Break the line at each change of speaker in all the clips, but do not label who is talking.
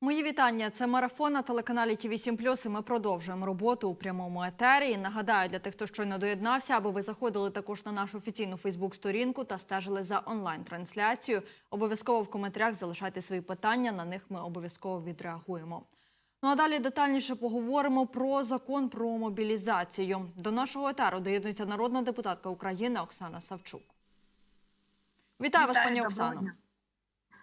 Мої вітання. Це марафон на телеканалі ТВ 7 і Ми продовжуємо роботу у прямому етері. І Нагадаю для тих, хто щойно доєднався, аби ви заходили також на нашу офіційну Фейсбук-сторінку та стежили за онлайн-трансляцією. Обов'язково в коментарях залишайте свої питання. На них ми обов'язково відреагуємо. Ну а далі детальніше поговоримо про закон про мобілізацію. До нашого етеру доєднується народна депутатка України Оксана Савчук. Вітаю, вас, пані Оксано.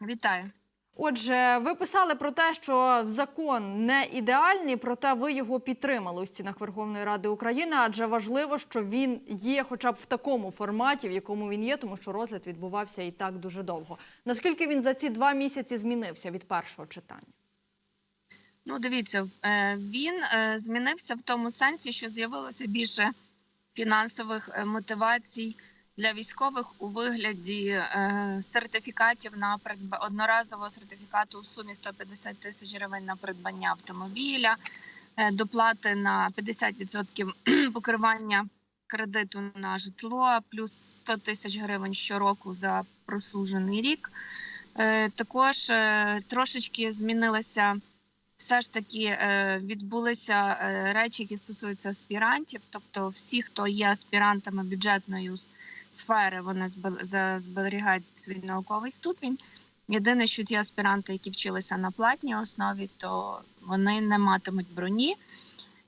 Вітаю.
Отже, ви писали про те, що закон не ідеальний, проте ви його підтримали у стінах Верховної Ради України, адже важливо, що він є, хоча б в такому форматі, в якому він є, тому що розгляд відбувався і так дуже довго. Наскільки він за ці два місяці змінився від першого читання?
Ну, дивіться, е, він е, змінився в тому сенсі, що з'явилося більше фінансових е, мотивацій для військових у вигляді е, сертифікатів на придба... одноразового сертифікату у сумі 150 тисяч гривень на придбання автомобіля, е, доплати на 50% покривання кредиту на житло, плюс 100 тисяч гривень щороку за прослужений рік. Е, Також трошечки змінилася все ж таки відбулися речі, які стосуються аспірантів. Тобто, всі, хто є аспірантами бюджетної сфери, вони зберігають свій науковий ступінь. Єдине, що ті аспіранти, які вчилися на платній основі, то вони не матимуть броні.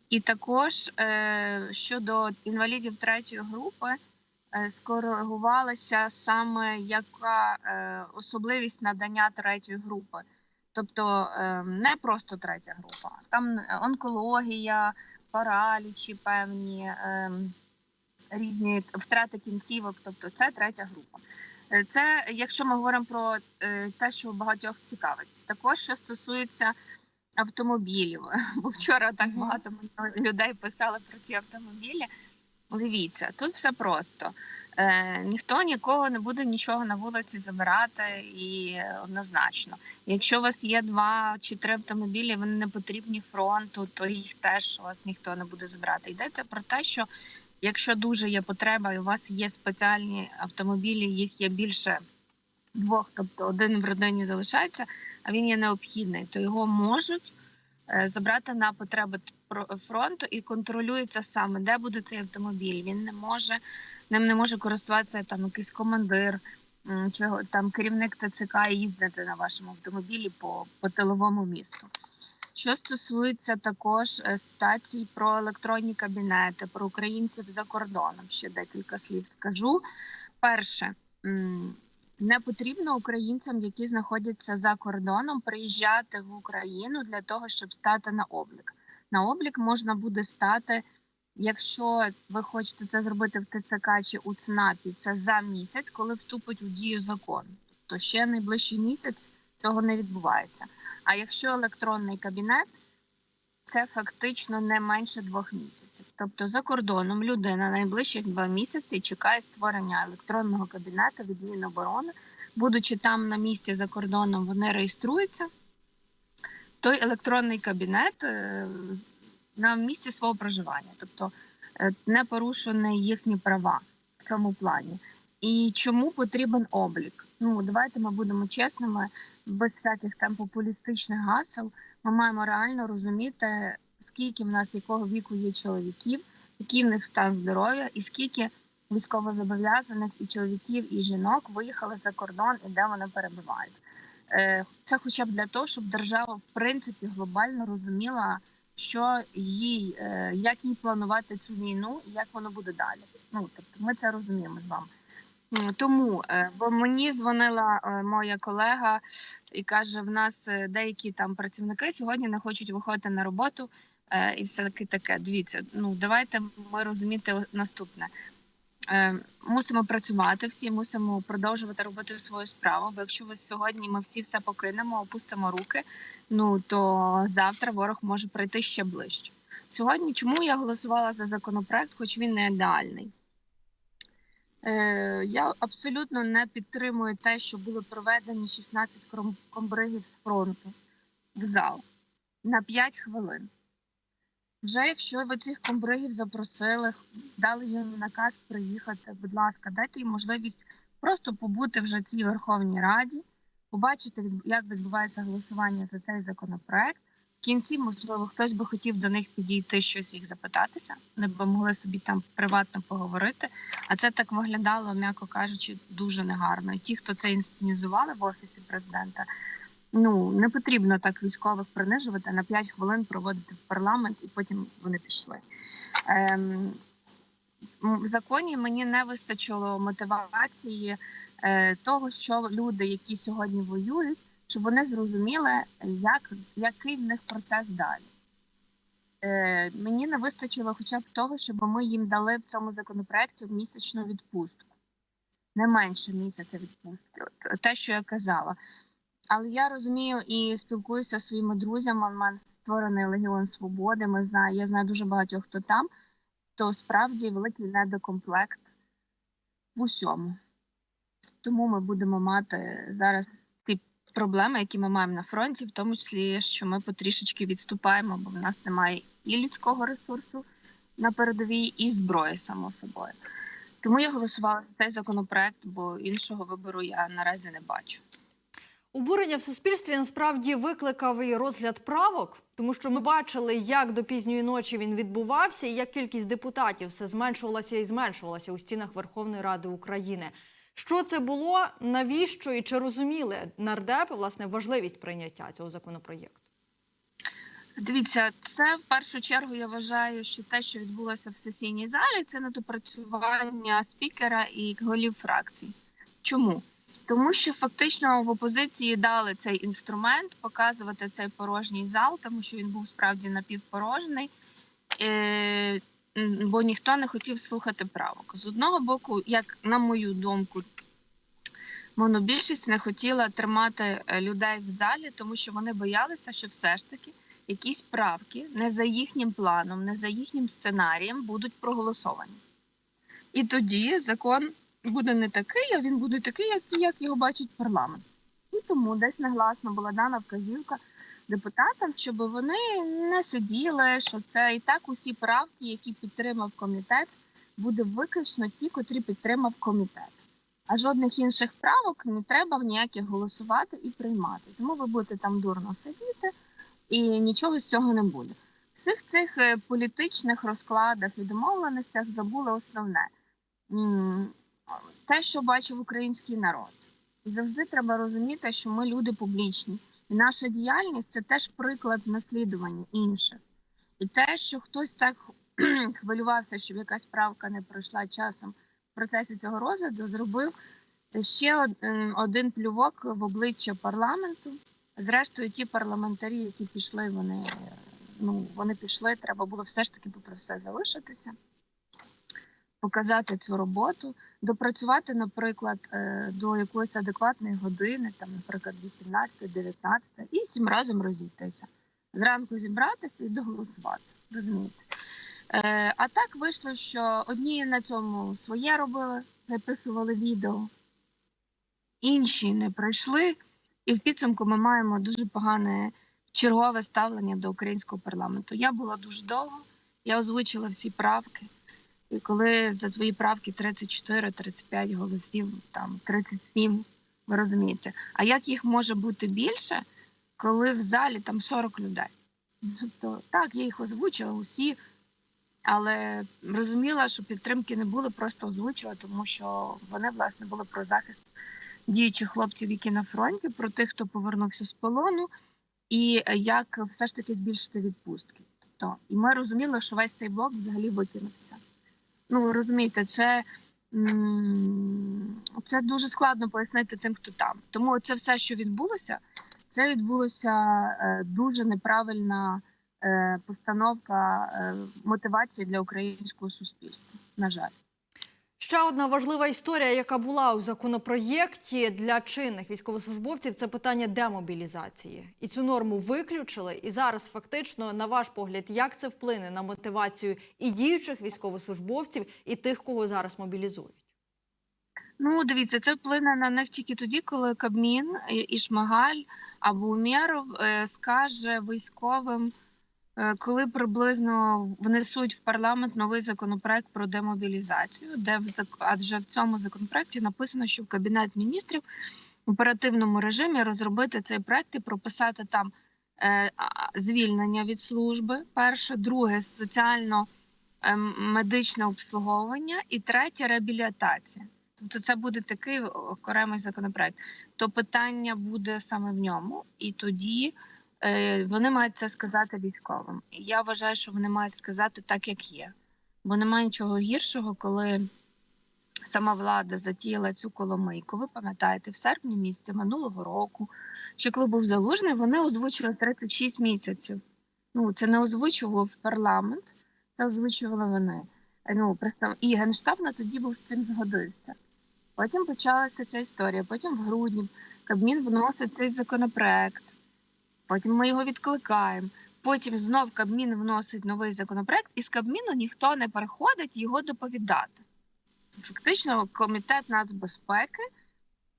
І також е, щодо інвалідів третьої групи, е, скоригувалася саме яка е, особливість надання третьої групи. Тобто не просто третя група, там онкологія, паралічі певні, е, різні втрати кінцівок, тобто це третя група. Е, Це якщо ми говоримо про е, те, що багатьох цікавить. Також що стосується автомобілів, бо вчора так багато людей писали про ці автомобілі. Дивіться, тут все просто. Е, ніхто нікого не буде нічого на вулиці забирати і однозначно. Якщо у вас є два чи три автомобілі, вони не потрібні фронту, то їх теж у вас ніхто не буде забирати. Йдеться про те, що якщо дуже є потреба, і у вас є спеціальні автомобілі, їх є більше двох, тобто один в родині залишається, а він є необхідний, то його можуть е, забрати на потреби фронту і контролюється саме, де буде цей автомобіль. Він не може ним не може користуватися там якийсь командир чи там керівник ТЦК і їздити на вашому автомобілі по, по тиловому місту. Що стосується також е, стацій про електронні кабінети, про українців за кордоном, ще декілька слів скажу. Перше, не потрібно українцям, які знаходяться за кордоном, приїжджати в Україну для того, щоб стати на облік. На облік можна буде стати, якщо ви хочете це зробити в ТЦК чи у ЦНАПі, це за місяць, коли вступить у дію закон. Тобто ще найближчий місяць цього не відбувається. А якщо електронний кабінет, це фактично не менше двох місяців. Тобто за кордоном людина найближчих два місяці чекає створення електронного кабінету від Міноборони. Будучи там на місці за кордоном, вони реєструються. Той електронний кабінет е, на місці свого проживання, тобто е, не порушені їхні права в цьому плані. І чому потрібен облік? Ну давайте ми будемо чесними, без всяких там популістичних гасел. Ми маємо реально розуміти, скільки в нас якого віку є чоловіків, який в них стан здоров'я, і скільки військовозобов'язаних і чоловіків, і жінок виїхали за кордон і де вони перебувають. Е, Це хоча б для того, щоб держава в принципі глобально розуміла, що їй е, як їй планувати цю війну і як воно буде далі. Ну тобто, ми це розуміємо з вами. Тому е, бо мені дзвонила е, моя колега і каже: в нас е, деякі там працівники сьогодні не хочуть виходити на роботу, і все таки таке. Дивіться, ну давайте ми розуміти наступне. Мусимо працювати всі, мусимо продовжувати робити свою справу. Бо якщо ви сьогодні ми всі все покинемо, опустимо руки, ну то завтра ворог може прийти ще ближче. Сьогодні чому я голосувала за законопроект, хоч він не ідеальний? Е, я абсолютно не підтримую те, що були проведені 16 кром- комбригів з фронту в зал на 5 хвилин. Вже якщо ви цих комбригів запросили, дали їм наказ приїхати, будь ласка, дайте їм можливість просто побути вже цій Верховній Раді, побачити, як відбувається голосування за цей законопроект. Кінці, можливо, хтось би хотів до них підійти, щось їх запитатися. Вони б могли собі там приватно поговорити. А це так виглядало, м'яко кажучи, дуже негарно. І ті, хто це інсценізували в офісі президента, ну не потрібно так військових принижувати на 5 хвилин проводити в парламент, і потім вони пішли. Ем, в законі мені не вистачило мотивації е, того, що люди, які сьогодні воюють, щоб вони зрозуміли, як, який в них процес далі. Е, мені не вистачило хоча б того, щоб ми їм дали в цьому законопроекті місячну відпустку. Не менше місяця відпустки. Те, що я казала. Але я розумію і спілкуюся зі своїми друзями. У мене створений Легіон Свободи. Ми знаю, я знаю дуже багатьох, хто там, то справді великий недокомплект в усьому. Тому ми будемо мати зараз проблеми, які ми маємо на фронті, в тому числі, що ми потрішечки відступаємо, бо в нас немає і людського ресурсу на передовій, і зброї само собою. Тому я голосувала за цей законопроект, бо іншого вибору я наразі не бачу.
Обурення в суспільстві насправді викликав і розгляд правок, тому що ми бачили, як до пізньої ночі він відбувався, і як кількість депутатів все зменшувалася і зменшувалася у стінах Верховної Ради України. Що це було? Навіщо і чи розуміли нардепи власне важливість прийняття цього законопроєкту?
Дивіться, це в першу чергу я вважаю, що те, що відбулося в сесійній залі, це недопрацювання спікера і голів фракцій. Чому? Тому що фактично в опозиції дали цей інструмент показувати цей порожній зал, тому що він був справді напівпорожний, е, бо ніхто не хотів слухати правок. З одного боку, як на мою думку, монобільшість не хотіла тримати е, людей в залі, тому що вони боялися, що все ж таки якісь правки не за їхнім планом, не за їхнім сценарієм будуть проголосовані. І тоді закон буде не такий, а він буде такий, як, як його бачить парламент. І тому десь негласно була дана вказівка депутатам, щоб вони не сиділи, що це і так усі правки, які підтримав комітет, буде виключно ті, котрі підтримав комітет. А жодних інших правок не треба в ніяких голосувати і приймати. Тому ви будете там дурно сидіти і нічого з цього не буде. Всіх цих е, політичних розкладах і домовленостях забули основне те, що бачив український народ. І завжди треба розуміти, що ми люди публічні, і наша діяльність це теж приклад наслідування інших. І те, що хтось так хвилювався, щоб якась правка не пройшла часом в процесі цього розгляду, зробив ще один плювок в обличчя парламенту. Зрештою, ті парламентарі, які пішли, вони ну вони пішли. Треба було все ж таки, попри все, залишитися, показати цю роботу, допрацювати, наприклад, е, до якоїсь адекватної години, там, наприклад, 18, 19, і всім разом розійтися. Зранку зібратися і доголосувати. Розумієте? Е, а так вийшло, що одні на цьому своє робили, записували відео, інші не прийшли. І в підсумку ми маємо дуже погане чергове ставлення до українського парламенту. Я була дуже довго, я озвучила всі правки. І коли за свої правки 34-35 голосів, там 37, ви розумієте. А як їх може бути більше, коли в залі там 40 людей? Тобто, так, я їх озвучила усі, але розуміла, що підтримки не було, просто озвучила, тому що вони власне були про захист діючих хлопців, які на фронті, про тих, хто повернувся з полону, і як все ж таки збільшити відпустки. Тобто, і ми розуміли, що весь цей блок взагалі викинувся. Ну, розумієте, це, це дуже складно пояснити тим, хто там. Тому це все, що відбулося, це відбулося е, дуже неправильна е, постановка е, мотивації для українського суспільства. На жаль.
Ще одна важлива історія, яка була у законопроєкті для чинних військовослужбовців, це питання демобілізації. І цю норму виключили. І зараз, фактично, на ваш погляд, як це вплине на мотивацію і діючих військовослужбовців, і тих, кого зараз мобілізують?
Ну, дивіться, це вплине на них тільки тоді, коли Кабмін і- Шмагаль або Умєров е, скаже військовим, коли приблизно внесуть в парламент новий законопроект про демобілізацію, де в адже в цьому законопроекті написано, що в кабінет міністрів в оперативному режимі розробити цей проект і прописати там е, звільнення від служби. Перше, друге соціально е, медичне обслуговування, і третє реабілітація. Тобто, це буде такий окремий законопроект. То питання буде саме в ньому, і тоді е, вони мають це сказати військовим. І я вважаю, що вони мають сказати так, як є. Бо немає нічого гіршого, коли сама влада затіяла цю коломийку. Ви пам'ятаєте, в серпні місяці минулого року, що коли був залужний, вони озвучили 36 місяців. Ну, це не озвучував парламент, це озвучували вони. Е, Ну. І Генштаб на тоді був з цим згодився. Потім почалася ця історія. Потім в грудні Кабмін вносить цей законопроект. Потім ми його відкликаємо. Потім знов Кабмін вносить новий законопроект, і з Кабміну ніхто не переходить його доповідати. Фактично, комітет нацбезпеки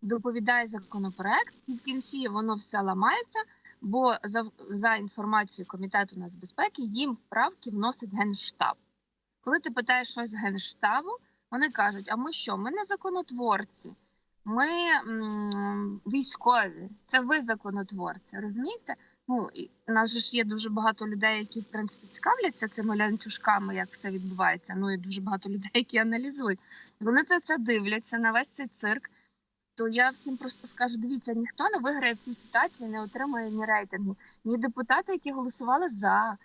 доповідає законопроект, і в кінці воно все ламається. Бо за, за інформацією комітету нацбезпеки їм вправки вносить генштаб. Коли ти питаєш щось генштабу, вони кажуть: а ми що? Ми не законотворці, ми військові, це ви законотворці. Розумієте? Ну і у нас же ж є дуже багато людей, які в принципі цікавляться цими лянцюжками, як все відбувається. Ну і дуже багато людей, які аналізують. Вони це все дивляться на весь цей цирк. То я всім просто скажу: дивіться, ніхто не виграє в цій ситуації, не отримає ні рейтингу, ні депутати, які голосували за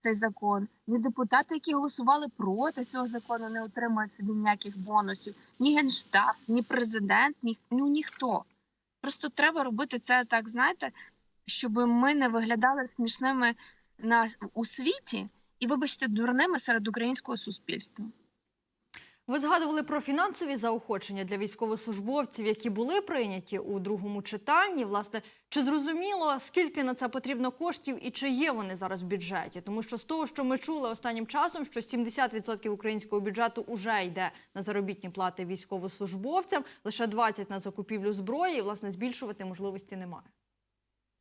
цей закон, ні депутати, які голосували проти цього закону, не отримають собі ніяких бонусів, ні генштаб, ні президент, ні ну ніхто. Просто треба робити це так, знаєте, щоб ми не виглядали смішними на у світі і, вибачте, дурними серед українського суспільства.
Ви згадували про фінансові заохочення для військовослужбовців, які були прийняті у другому читанні. Власне, чи зрозуміло, скільки на це потрібно коштів і чи є вони зараз в бюджеті? Тому що з того, що ми чули останнім часом, що 70% українського бюджету вже йде на заробітні плати військовослужбовцям, лише 20% на закупівлю зброї, і власне збільшувати можливості немає.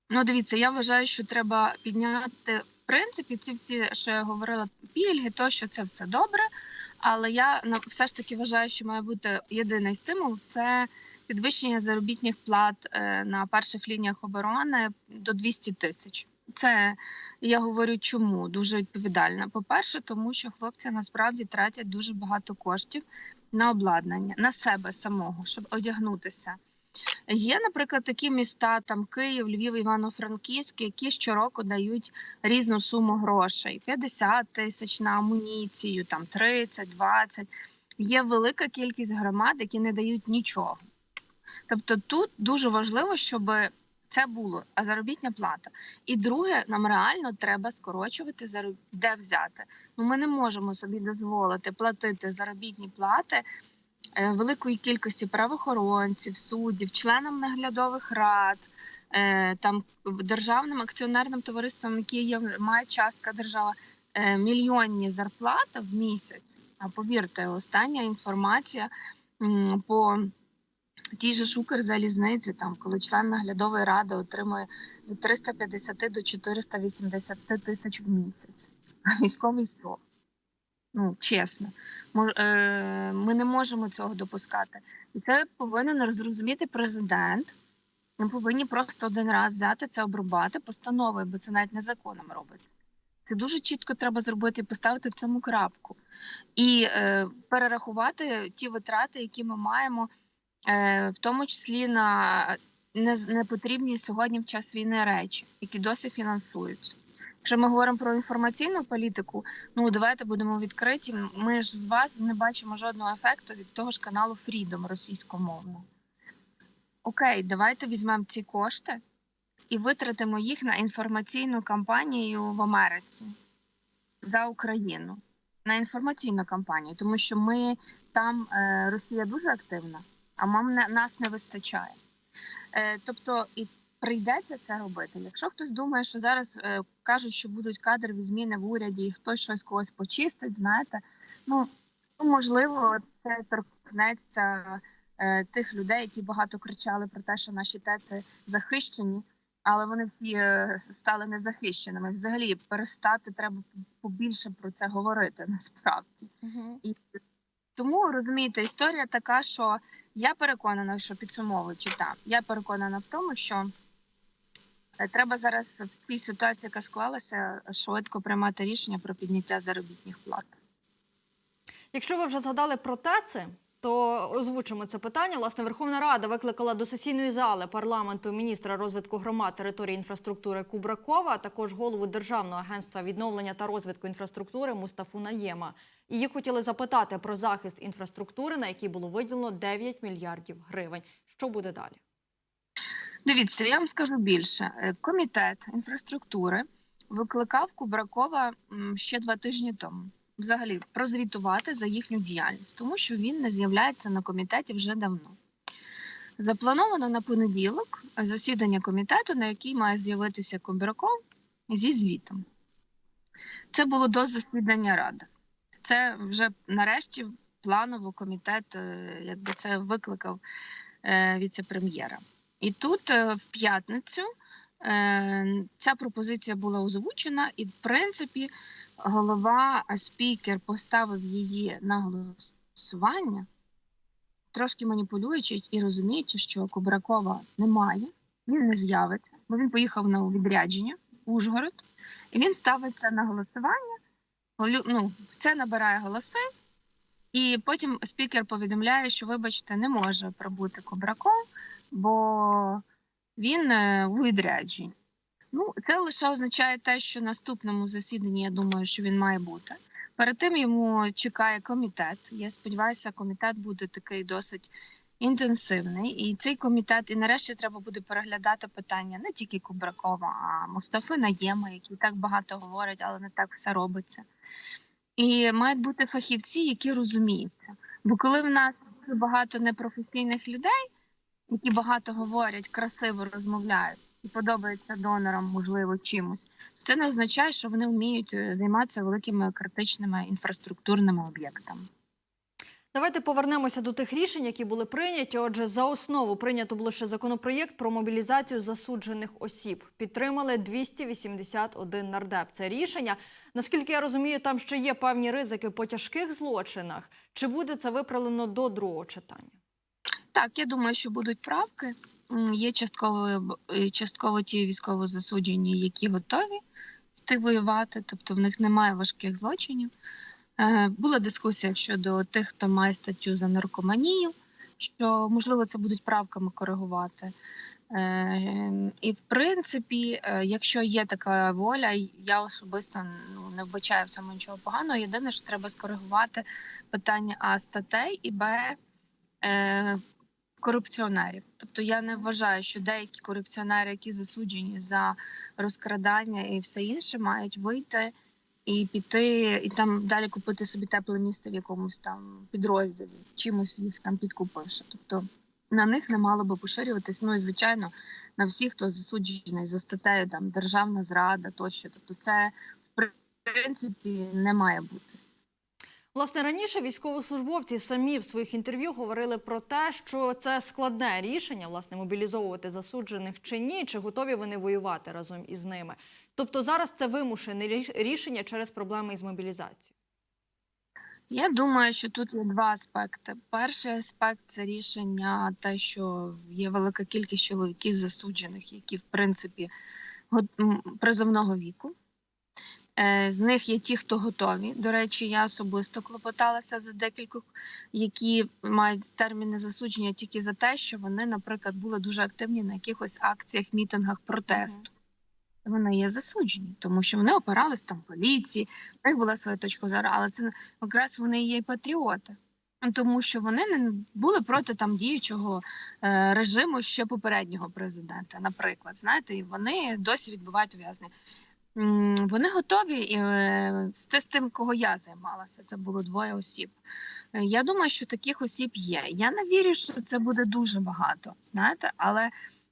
Ну, дивіться, я вважаю, що треба підняти в принципі ці всі, що я говорила, пільги, то що це все добре. Але я все ж таки вважаю, що має бути єдиний стимул це підвищення заробітних плат е, на перших лініях оборони до 200 тисяч. Це я говорю, чому дуже відповідально. По-перше, тому що хлопці насправді тратять дуже багато коштів на обладнання, на себе самого, щоб одягнутися. Є, наприклад, такі міста, там Київ, Львів, Івано-Франківськ, які щороку дають різну суму грошей: 50 тисяч на амуніцію, там 30, 20. Є велика кількість громад, які не дають нічого. Тобто тут дуже важливо, щоб це було, а заробітня плата. І друге, нам реально треба скорочувати зароб... де взяти. Ну, ми не можемо собі дозволити платити заробітні плати великої кількості правоохоронців, суддів, членам наглядових рад, е, там державним акціонерним товариствам, які є має частка держава, е, мільйонні зарплати в місяць. А повірте, остання інформація по тій же ж Укрзалізниці, там коли член наглядової ради отримує від 350 до 480 тисяч в місяць. Військовий 100. Ну, чесно, е, ми не можемо цього допускати. І це повинен зрозуміти президент. Ми повинні просто один раз взяти це, обрубати постановою, бо це навіть не законом робиться. Це дуже чітко треба зробити і поставити в цьому крапку. І е, перерахувати ті витрати, які ми маємо, е, в тому числі на не- непотрібні сьогодні в час війни речі, які досі фінансуються. Якщо ми говоримо про інформаційну політику, ну давайте будемо відкриті. Ми ж з вас не бачимо жодного ефекту від того ж каналу Freedom російськомовного. Окей, давайте візьмемо ці кошти і витратимо їх на інформаційну кампанію в Америці за Україну. На інформаційну кампанію, тому що ми там е, Росія дуже активна, а нам нас не вистачає. Е, тобто, і прийдеться це робити. Якщо хтось думає, що зараз е, кажуть, що будуть кадрові зміни в уряді, і хтось щось когось почистить, знаєте, ну ну, можливо, це торкнеться е, тих людей, які багато кричали про те, що наші ТЕЦи захищені, але вони всі е, стали незахищеними. Взагалі перестати треба побільше про це говорити насправді. І тому розумієте, історія така, що Я переконана, що підсумовуючи так, я переконана в тому, що треба зараз в цій ситуації, яка склалася, швидко приймати рішення про підняття заробітних плат.
Якщо ви вже згадали про ТЕЦи, то озвучимо це питання. Власне, Верховна Рада викликала до сесійної зали парламенту міністра розвитку громад території інфраструктури Кубракова, а також голову Державного агентства відновлення та розвитку інфраструктури Мустафу Наєма. Їх хотіли запитати про захист інфраструктури, на який було виділено 9 мільярдів гривень. Що буде далі?
Дивіться, я вам скажу більше. Е, Комітет інфраструктури викликав Кубракова ще два тижні тому. Взагалі прозвітувати за їхню діяльність, тому що він не з'являється на комітеті вже давно. Заплановано на понеділок засідання комітету, на який має з'явитися Кубраков зі звітом. Це було до засідання ради. Це вже нарешті планово комітет, е, якби це викликав е, віце-прем'єра. І тут е, в п'ятницю е, ця пропозиція була озвучена, і в принципі голова спікер поставив її на голосування, трошки маніпулюючи і розуміючи, що Кубракова немає, він не з'явиться, бо він поїхав на відрядження Ужгород, і він ставиться на голосування. Ну, це набирає голоси, і потім спікер повідомляє, що, вибачте, не може прибути Кубраков, бо він е, у відрядженні. Ну, це лише означає те, що наступному засіданні, я думаю, що він має бути. Перед тим йому чекає комітет. Я сподіваюся, комітет буде такий досить інтенсивний. І цей комітет, і нарешті треба буде переглядати питання не тільки Кубракова, а Мустафи Наєма, які так багато говорять, але не так все робиться. І мають бути фахівці, які розуміються. Бо коли в нас дуже багато непрофесійних людей, які багато говорять, красиво розмовляють і подобаються донорам, можливо, чимось, це не означає, що вони вміють е, займатися великими критичними інфраструктурними об'єктами.
Давайте повернемося до тих рішень, які були прийняті. Отже, за основу прийнято було ще законопроєкт про мобілізацію засуджених осіб. Підтримали 281 нардеп. Це рішення. Наскільки я розумію, там ще є певні ризики по тяжких злочинах. Чи буде це виправлено до другого читання?
Так, я думаю, що будуть правки. Є частково, е, частково ті військово засуджені, які готові йти воювати, тобто в них немає важких злочинів. Е, Була дискусія щодо тих, хто має статтю за наркоманію, що можливо це будуть правками коригувати. Е, І в принципі, е, якщо є така воля, я особисто ну, не вбачаю в цьому нічого поганого. Єдине, що треба скоригувати питання А статей і Б е, корупціонерів. Тобто я не вважаю, що деякі корупціонери, які засуджені за розкрадання і все інше, мають вийти і піти, і там далі купити собі тепле місце в якомусь там підрозділі, чимось їх там підкупивши. Тобто на них не мало би поширюватись. Ну і звичайно, на всіх, хто засуджений за статтею там державна зрада тощо. Тобто, це в принципі не має бути.
Власне, раніше військовослужбовці самі в своїх інтерв'ю говорили про те, що це складне рішення, власне, мобілізовувати засуджених чи ні, чи готові вони воювати разом із ними. Тобто зараз це вимушене ріш- рішення через проблеми із мобілізацією.
Я думаю, що тут є два аспекти. Перший аспект це рішення, те, що є велика кількість чоловіків засуджених, які в принципі призовного віку. Е, З них є ті, хто готові. До речі, я особисто клопоталася за декількох, які мають терміни засудження тільки за те, що вони, наприклад, були дуже активні на якихось акціях, мітингах протесту. Вони є засуджені, тому що вони опирались там поліції, в них була своя точка зору, але це якраз вони і є патріоти. Ну, Тому що вони не були проти там діючого е, режиму ще попереднього президента, наприклад. Знаєте, і вони досі відбувають ув'язнення. Вони готові і е, це з тим, кого я займалася. Це було двоє осіб. Е, Я думаю, що таких осіб є. Я не вірю, що це буде дуже багато, знаєте, але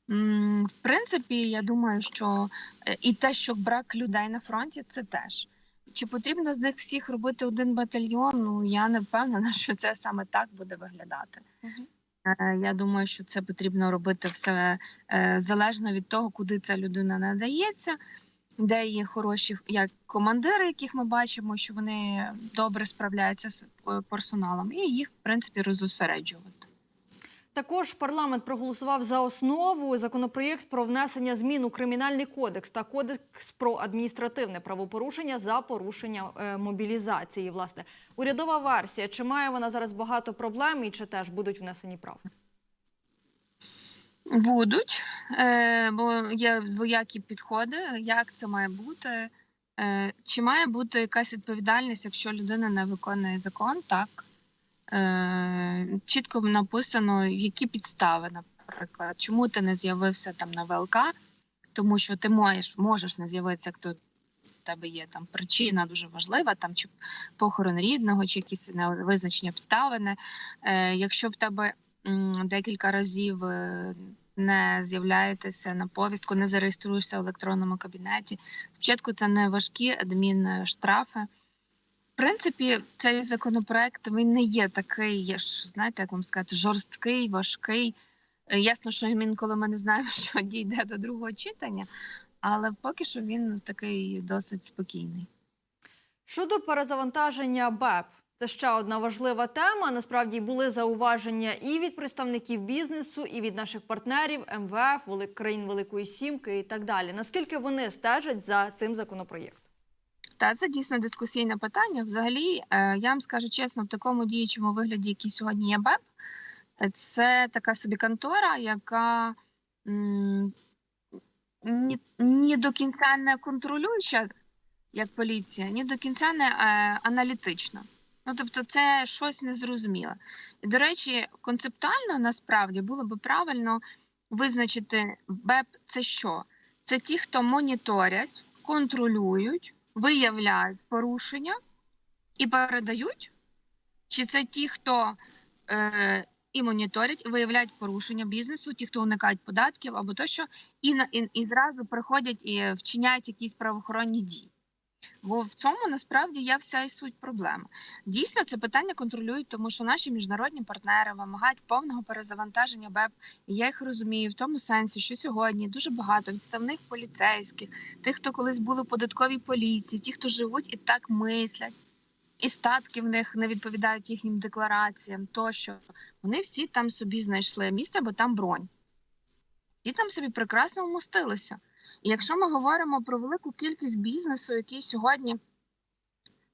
в принципі, я думаю, що е, і те, що брак людей на фронті, це теж. Чи потрібно з них всіх робити один батальйон? Ну я не впевнена, що це саме так буде виглядати. Я думаю, що це потрібно робити все залежно від того, куди ця людина надається, де є хороші як командири, яких ми бачимо, що вони добре справляються з е, персоналом, і їх в принципі розосереджувати.
Також парламент проголосував за основу законопроєкт про внесення змін у кримінальний кодекс та кодекс про адміністративне правопорушення за порушення е, мобілізації. Власне, урядова версія. Чи має вона зараз багато проблем і чи теж будуть внесені правки?
Будуть, е, бо є двоякі підходи, як це має бути. Е, Чи має бути якась відповідальність, якщо людина не виконує закон? Так. Е, Чітко написано, які підстави, наприклад, чому ти не з'явився там на ВЛК, тому що ти можеш, можеш не з'явитися, як то в тебе є там причина дуже важлива, там чи похорон рідного, чи якісь невизначені обставини. Якщо в тебе декілька разів е, не з'являєтеся на повістку, не зареєструєшся в електронному кабінеті. Спочатку це не важкі адмінштрафи. В принципі, цей законопроект він не є такий, знаєте, як вам сказати, жорсткий, важкий. Е, Ясно, що він, коли ми не знаємо, що дійде до другого читання, але поки що він такий досить спокійний.
Щодо перезавантаження БЕП, це ще одна важлива тема. Насправді були зауваження і від представників бізнесу, і від наших партнерів МВФ, країн Великої Сімки і так далі. Наскільки вони стежать за цим законопроєктом?
Та це дійсно дискусійне питання. Взагалі, е, я вам скажу чесно, в такому діючому вигляді, який сьогодні є БЕП, це така собі контора, яка ні, ні до кінця не контролююча, як поліція, ні до кінця не е, аналітична. Ну, тобто, це щось незрозуміле. І, до речі, концептуально насправді було би правильно визначити БЕП це що? Це ті, хто моніторять, контролюють, виявляють порушення і передають? Чи це ті, хто е, і моніторять, і виявляють порушення бізнесу, ті, хто уникають податків або тощо, і, і, і зразу приходять і вчиняють якісь правоохоронні дії? Бо в цьому насправді є вся і суть проблеми. Дійсно, це питання контролюють, тому що наші міжнародні партнери вимагають повного перезавантаження БЕП. І я їх розумію в тому сенсі, що сьогодні дуже багато відставних поліцейських, тих, хто колись були в податковій поліції, ті, хто живуть і так мислять, і статки в них не відповідають їхнім деклараціям, тощо вони всі там собі знайшли місце, бо там бронь. Всі там собі прекрасно вмостилися. І якщо ми говоримо про велику кількість бізнесу, який сьогодні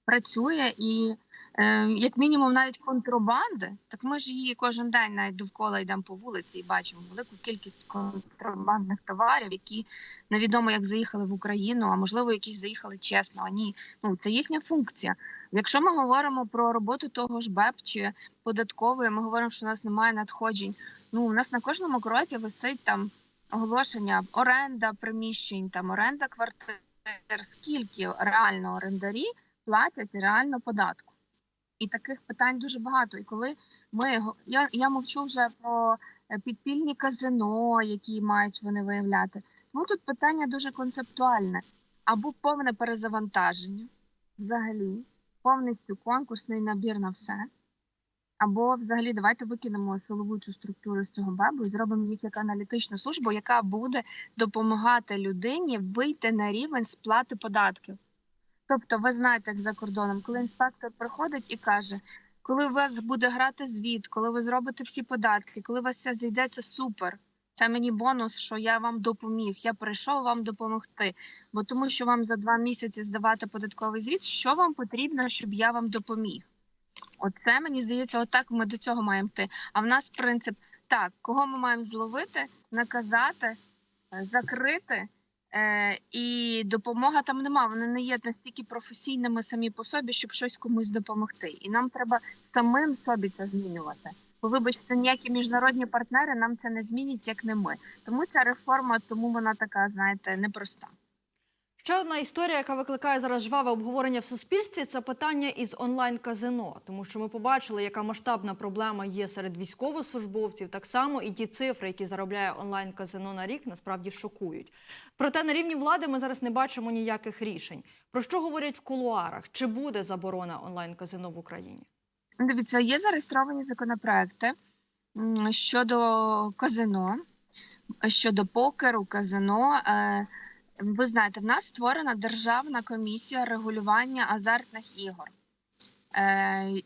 працює і, е, як мінімум, навіть контрабанди, так ми ж її кожен день навіть довкола йдемо по вулиці і бачимо велику кількість контрабандних товарів, які невідомо як заїхали в Україну, а можливо, якісь заїхали чесно. А ні, ну це їхня функція. Якщо ми говоримо про роботу того ж БЕП чи податкової, ми говоримо, що у нас немає надходжень. Ну, у нас на кожному кроці висить там оголошення оренда приміщень, там оренда квартир, скільки реально орендарі платять реально податку. І таких питань дуже багато. І коли ми я, я мовчу вже про е, підпільні казино, які мають вони виявляти. Тому тут питання дуже концептуальне або повне перезавантаження, взагалі, повністю конкурсний набір на все. Або взагалі давайте викинемо силову цю структуру з цього бабу і зробимо їх як аналітичну службу, яка буде допомагати людині вийти на рівень сплати податків. Тобто, ви знаєте, як за кордоном, коли інспектор приходить і каже, коли у вас буде грати звіт, коли ви зробите всі податки, коли у вас все це супер. Це мені бонус, що я вам допоміг. Я прийшов вам допомогти. Бо тому, що вам за два місяці здавати податковий звіт, що вам потрібно, щоб я вам допоміг? Оце мені здається, отак ми до цього маємо йти. А в нас принцип так, кого ми маємо зловити, наказати, е, закрити. Е, і допомога там нема. Вони не є настільки професійними самі по собі, щоб щось комусь допомогти. І нам треба самим собі це змінювати. Бо вибачте, ніякі міжнародні партнери нам це не змінять, як не ми. Тому ця реформа, тому вона така, знаєте, непроста.
Ще одна історія, яка викликає зараз жваве обговорення в суспільстві, це питання із онлайн-казино. Тому що ми побачили, яка масштабна проблема є серед військовослужбовців. Так само і ті цифри, які заробляє онлайн-казино на рік, насправді шокують. Проте на рівні влади ми зараз не бачимо ніяких рішень. Про що говорять в кулуарах? Чи буде заборона онлайн-казино в Україні?
Дивіться, є зареєстровані законопроекти щодо казино, щодо покеру, казино. Е, Ви знаєте, в нас створена державна комісія регулювання азартних ігор. Е,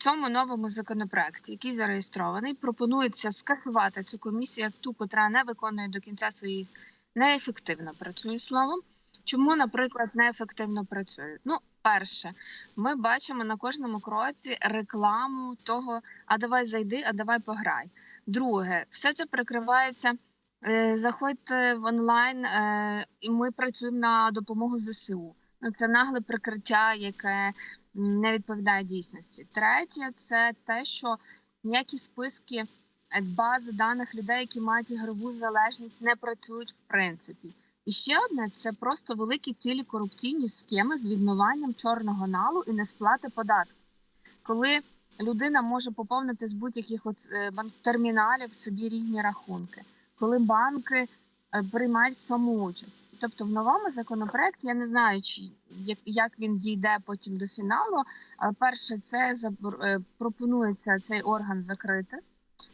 цьому новому законопроекті, який зареєстрований, пропонується скасувати цю комісію як ту, котра не виконує до кінця своїх неефективно працює словом. Чому, наприклад, неефективно працює? Ну, перше, ми бачимо на кожному кроці рекламу того: а давай зайди, а давай пограй. Друге, все це прикривається. Е, Заходьте в онлайн, е, і ми працюємо на допомогу ЗСУ. Ну, це нагле прикриття, яке не відповідає дійсності. Третє, це те, що ніякі списки бази даних людей, які мають ігрову залежність, не працюють в принципі. І ще одне це просто великі цілі корупційні схеми з відмиванням чорного налу і несплати податків. Коли людина може поповнити з будь-яких от е, банк-терміналів собі різні рахунки, коли банки е, приймають в цьому участь. Тобто, в новому законопроекті я не знаю, чи як, він дійде потім до фіналу. Але перше, це е, пропонується цей орган закрити.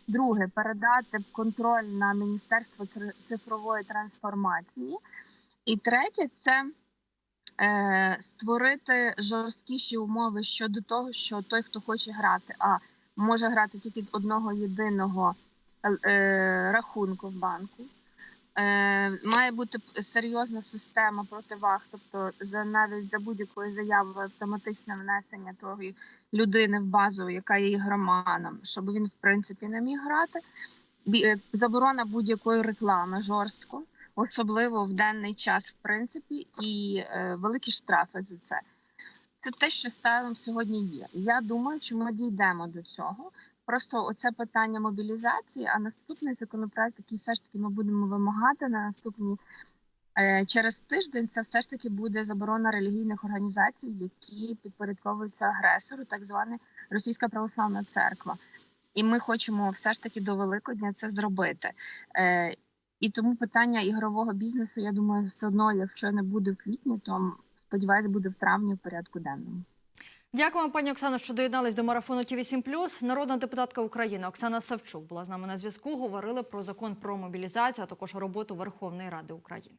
Друге, передати контроль на Міністерство цифрової трансформації. І третє це е, створити жорсткіші умови щодо того, що той, хто хоче грати, а може грати тільки з одного єдиного рахунку в банку. Е, має бути серйозна система противаг, тобто за навіть за будь-якою заявою автоматичне внесення тої людини в базу, яка є ігроманом, щоб він в принципі не міг грати. Е, Заборона будь-якої реклами жорстко, особливо в денний час, в принципі, і е, великі штрафи за це. Це те, що станом сьогодні є. Я думаю, що ми дійдемо до цього. Просто оце питання мобілізації, а наступний законопроект, який все ж таки ми будемо вимагати на наступні е, через тиждень, це все ж таки буде заборона релігійних організацій, які підпорядковуються агресору, так звана Російська православна церква. І ми хочемо все ж таки до Великодня це зробити. Е, і тому питання ігрового бізнесу, я думаю, все одно, якщо не буде в квітні, то сподіваюся, буде в травні в порядку денному.
Дякуємо, пані Оксано, що доєднались до марафону Ті 8 Народна депутатка України Оксана Савчук була з нами на зв'язку. Говорили про закон про мобілізацію, а також роботу Верховної Ради України.